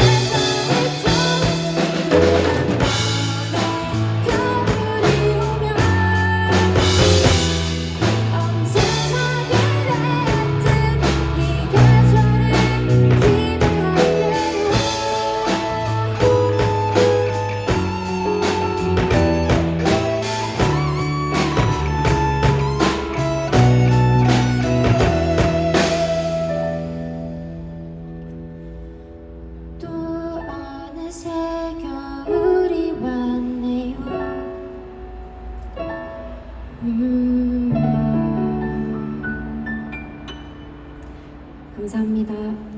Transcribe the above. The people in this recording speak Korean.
Yeah. 새 겨 울이 왔네요. 음. 감사합니다.